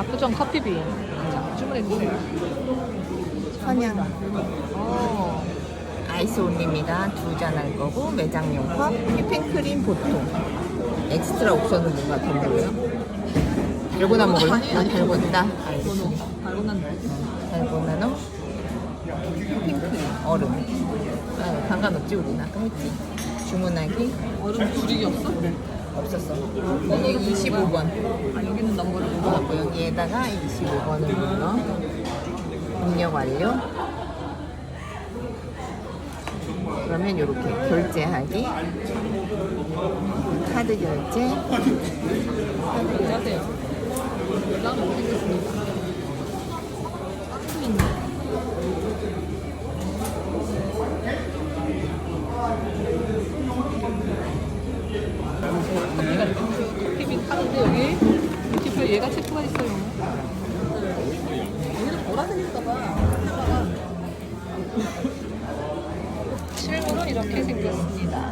압구정 커피비. 자, 주문해주세요. 선양 어, 아이스 온리입니다. 두 잔 할 거고 매장용 컵, 휘핑크림 보통. 엑스트라 옵션은 뭔가 더 뭐예요? 달고나 먹을래? 나 달고나. 알겠어. 달고난데. 달고나노 휘핑크림 얼음. 아, 상관없지 우리는 아까 했지. 주문하기 얼음 줄이 없어? 없었어. 여기 25번. 여기에다가 25번을 눌러 입력 완료. 그러면 이렇게 결제하기. 카드 결제 안녕하세요. 연락을 못 드리겠습니다. 박수 있네. 커피가 커피빈 파는데 여기 뷰티표 얘가 체크가 있어요. 얘는 보라색일까봐. 실물은 이렇게 생겼습니다.